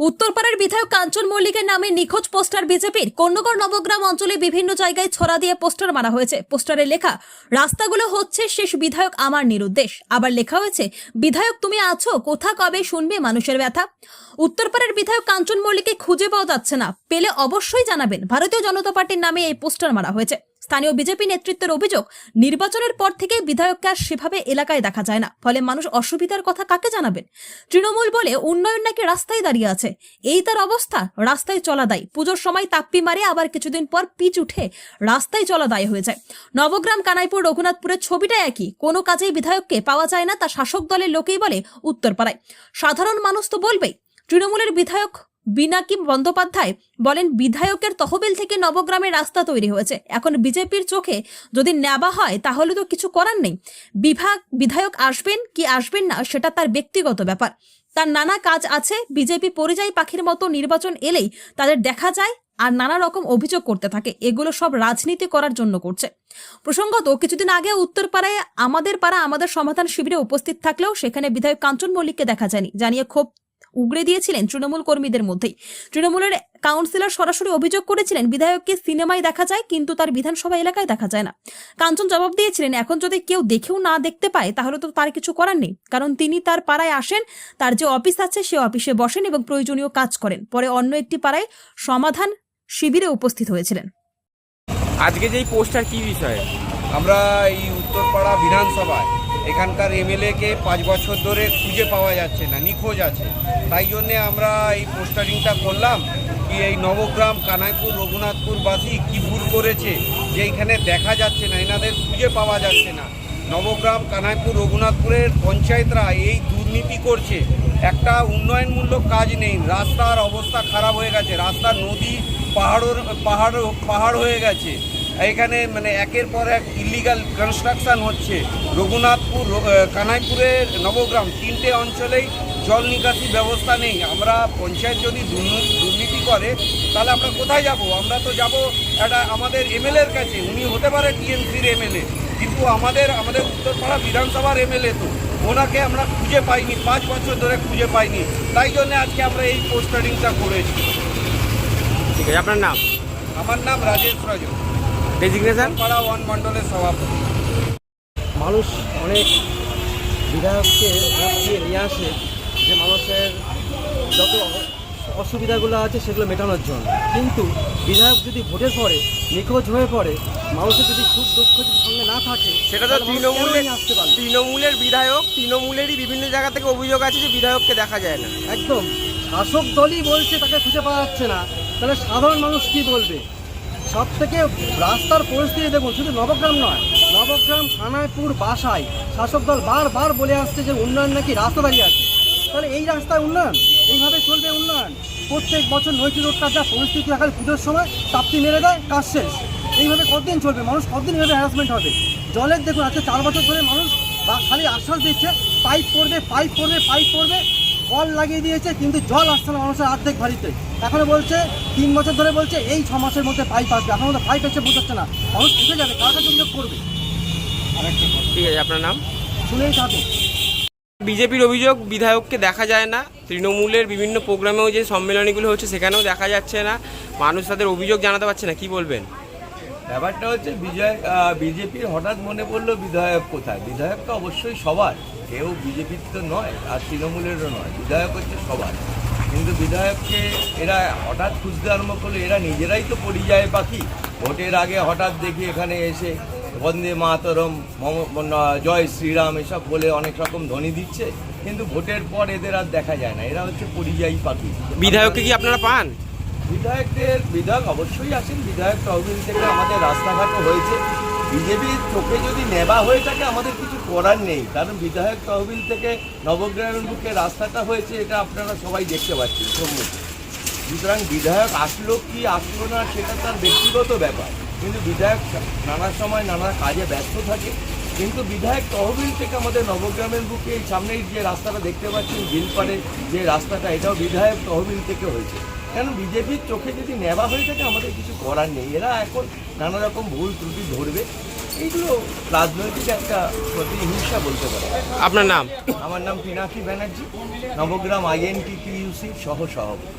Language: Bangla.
উত্তরপাড়ার বিধায়ক কাঞ্চন মল্লিকের নামে নিখোঁজ পোস্টার বিজেপির কন্যগড় নবগ্রাম অঞ্চলে বিভিন্ন জায়গায় ছড়া দিয়ে পোস্টার মারা হয়েছে। পোস্টারে লেখা, রাস্তাগুলো হচ্ছে শেষ বিধায়ক আমার নিরুদ্দেশ। আবার লেখা হয়েছে, বিধায়ক তুমি আছো, কোথা কবে শুনবে মানুষের ব্যথা? উত্তরপাড়ার বিধায়ক কাঞ্চন মল্লিককে খুঁজে পাওয়া যাচ্ছে না। পেলে অবশ্যই জানাবেন, ভারতীয় জনতা পার্টির নামে এই পোস্টার মারা হয়েছে। স্থানীয় বিজেপি নেতৃত্বের অভিযোগ, নির্বাচনের পর থেকে বিধায়ককে আর সেভাবে এলাকায় দেখা যায় না। ফলে মানুষ অসুবিধার কথা কাকে জানাবেন? তৃণমূল বলে উন্নয়ন নাকি রাস্তায় দাঁড়িয়ে আছে? এই তার অবস্থা, রাস্তায় চলা দায়। পুজোর সময় তাপ্পি মারে, আবার কিছুদিন পর পিচ উঠে রাস্তায় চলা দায় হয়ে যায়। নবগ্রাম, কানাইপুর, রঘুনাথপুরের ছবিটা একই। কোনো কাজেই বিধায়ককে পাওয়া যায় না, তা শাসক দলের লোকেই বলে উত্তরপাড়ায়। সাধারণ মানুষ তো বলবেই, তৃণমূলের বিধায়ক বিনাকি বন্দ্যোপাধ্যায় বলেন, বিধায়কের তহবিল থেকে নবগ্রামের রাস্তা তৈরি হয়েছে। এখন বিজেপির চোখে যদি নেওয়া হয়, তাহলে তো কিছু করার নেই। বিভাগ, বিধায়ক আসবেন কি আসবেন না, সেটা তার ব্যক্তিগত ব্যাপার। তার নানা কাজ আছে, বিজেপি পরিযায়ী পাখির মতো নির্বাচন এলেই তাদের দেখা যায় আর নানা রকম অভিযোগ করতে থাকে। এগুলো সব রাজনীতি করার জন্য করছে। প্রসঙ্গত, কিছুদিন আগে উত্তরপাড়ায় আমাদের পাড়া আমাদের সমাধান শিবিরে উপস্থিত থাকলেও সেখানে বিধায়ক কাঞ্চন মল্লিককে দেখা যায়নি। জানিয়ে ক্ষোভ উগড়ে দিয়েছিলেন তৃণমূল কর্মীদের মধ্যেই। তৃণমূলের কাউন্সিলর সরাসরি অভিযোগ করেছিলেন বিধায়ককে সিনেমায় দেখা যায় কিন্তু তার বিধানসভা এলাকায় দেখা যায় না। কাঞ্চন জবাব দিয়েছিলেন এখন যদি কেউ দেখেও না দেখতে পায় তাহলে তো তার কিছু করার নেই। কারণ তিনি তার পাড়ায় আসেন তার যে অফিস আছে সে অফিসে বসেন এবং প্রয়োজনীয় কাজ করেন। পরে অন্য একটি পাড়ায় সমাধান শিবিরে উপস্থিত হয়েছিলেন। আজকে যেই পোস্টার কি বিষয়ে? আমরা এই উত্তরপাড়া বিধানসভায় এখানকার এমএলএ কে পাঁচ বছর ধরে খুঁজে পাওয়া যাচ্ছে না, নিখোঁজ আছে। তাই জন্যে আমরা এই পোস্টারিংটা করলাম কি এই নবগ্রাম, কানাইপুর, রঘুনাথপুরবাসী কি ভুল করেছে, যে এইখানে দেখা যাচ্ছে না, এনাদের খুঁজে পাওয়া যাচ্ছে না। নবগ্রাম, কানাইপুর, রঘুনাথপুরের পঞ্চায়েতরা এই দুর্নীতি করছে। একটা উন্নয়নমূলক কাজ নেই, রাস্তার অবস্থা খারাপ হয়ে গেছে রাস্তা নদী পাহাড়ের পাহাড় পাহাড় হয়ে গেছে। এখানে মানে একের পর এক ইলিগাল কনস্ট্রাকশন হচ্ছে। রঘুনাথপুর কানাইপুরের নবগ্রাম তিনটে অঞ্চলেই জল নিকাশি ব্যবস্থা নেই। আমরা পঞ্চায়েত যদি দুর্নী- দুর্নীতি করে তাহলে আমরা কোথায় যাব? আমরা তো যাব একটা আমাদের এমএলএর কাছে। উনি হতে পারে টিএমসির এমএলএ কিন্তু আমাদের আমাদের উত্তরপাড়া বিধানসভার এমএলএ তো। ওনাকে আমরা খুঁজে পাইনি পাঁচ বছর ধরে খুঁজে পাইনি। তাই জন্য আজকে আমরা এই পোস্টারিংটা করেছি। ঠিক আছে আপনার নাম? আমার নাম রাজেশ রাজু ডেজিগনেশন পাড়া ওয়ান মণ্ডলের সভাপতি। মানুষ অনেক বিধায়ককে দিয়ে নিয়ে আসে যে মানুষের যত অসুবিধাগুলো আছে সেগুলো মেটানোর জন্য। কিন্তু বিধায়ক যদি ভোটের পরে নিখোঁজ হয়ে পড়ে মানুষের যদি সুখ দুঃখ যদি সঙ্গে না থাকে সেটা তো তৃণমূলের তৃণমূলের বিধায়ক তৃণমূলেরই বিভিন্ন জায়গা থেকে অভিযোগ আছে যে বিধায়ককে দেখা যায় না। একদম। শাসক দলই বলছে তাকে খুঁজে পাওয়া যাচ্ছে না। তাহলে সাধারণ মানুষ কি বলবে? সব থেকে রাস্তার পরিস্থিতি দেখুন, শুধু নবগ্রাম নয়, নবগ্রাম খানাইপুর বাসায় শাসক দল বারবার বলে আসছে যে উন্নয়ন নাকি রাস্তা দাঁড়িয়ে আছে। তাহলে এই রাস্তায় উন্নয়ন? এইভাবে চলবে উন্নয়ন? প্রত্যেক বছর নৈতিক রোডটার যা পরিস্থিতি এখন পুজোর সময়, তাপ্তি মেরে দেয়, কাজ শেষ। এইভাবে কতদিন চলবে? মানুষ কতদিন এভাবে হ্যারাসমেন্ট হবে? জলের দেখুন, আজকে চার বছর ধরে মানুষ বা খালি আশ্বাস দিচ্ছে পাইপ পড়বে পাইপ পড়বে পাইপ পড়বে। কল লাগিয়ে দিয়েছে কিন্তু জল আসছে না মানুষের অর্ধেক বাড়িতে। এখনও বলছে তিন বছর ধরে বলছে এই ছ মাসের মধ্যে পাইপ আসবে। এখনও তো পাইপ এসে বোঝাচ্ছে না। মানুষ বুঝে যাবে কার কাছে অভিযোগ করবে? ঠিক আছে আপনার নাম? শুনেই থাকুন। বিজেপির অভিযোগ বিধায়ককে দেখা যায় না। তৃণমূলের বিভিন্ন প্রোগ্রামেও যে সম্মেলনীগুলো হচ্ছে সেখানেও দেখা যাচ্ছে না। মানুষ তাদের অভিযোগ জানাতে পারছে না কি বলবেন? ব্যাপারটা হচ্ছে বিজয় বিজেপির হঠাৎ মনে পড়ল বিধায়ক কোথায়? বিধায়ক তো অবশ্যই সবার। কেউ বিজেপির তো নয়, আর তৃণমূলেরও নয়। বিধায়ক হচ্ছে সবার। কিন্তু বিধায়ককে এরা হঠাৎ খুঁজতে আরম্ভ করল, এরা নিজেরাই তো পরিযায় পাখি। ভোটের আগে হঠাৎ দেখি এখানে এসে বন্দে মাতরম জয় শ্রীরাম এসব বলে অনেক রকম ধ্বনি দিচ্ছে। কিন্তু ভোটের পর এদের আর দেখা যায় না। এরা হচ্ছে পরিযায়ী পাখি। বিধায়ককে কি আপনারা পান? বিধায়কদের, বিধায়ক অবশ্যই আছেন, বিধায়ক তহবিল থেকে আমাদের রাস্তাঘাটও হয়েছে। বিজেপির চোখে যদি নেবা হয়ে থাকে, আমাদের কিছু করার নেই। কারণ বিধায়ক তহবিল থেকে নবগ্রামের বুকে রাস্তাটা হয়েছে, এটা আপনারা সবাই দেখতে পাচ্ছেন, সম্মুখে। সুতরাং বিধায়ক আসলো কি আসলো না, সেটা তার ব্যক্তিগত ব্যাপার। কিন্তু বিধায়ক নানা সময় নানা কাজে ব্যস্ত থাকে। কিন্তু বিধায়ক তহবিল থেকে আমাদের নবগ্রামের বুকে সামনেই যে রাস্তাটা দেখতে পাচ্ছেন বিলপাড়ে যে রাস্তাটা, এটাও বিধায়ক তহবিল থেকে হয়েছে। কেন বিজেপির চোখে যদি নেওয়া হয়ে থাকে আমাদের কিছু করার নেই। এরা এখন নানা রকম ভুল ত্রুটি ধরবে। এইগুলো রাজনৈতিক একটা প্রতিহিংসা বলতে পারে। আপনার নাম? আমার নাম পিনাকি ব্যানার্জি নবগ্রাম আইএনটিপিউসি সহ সভাপতি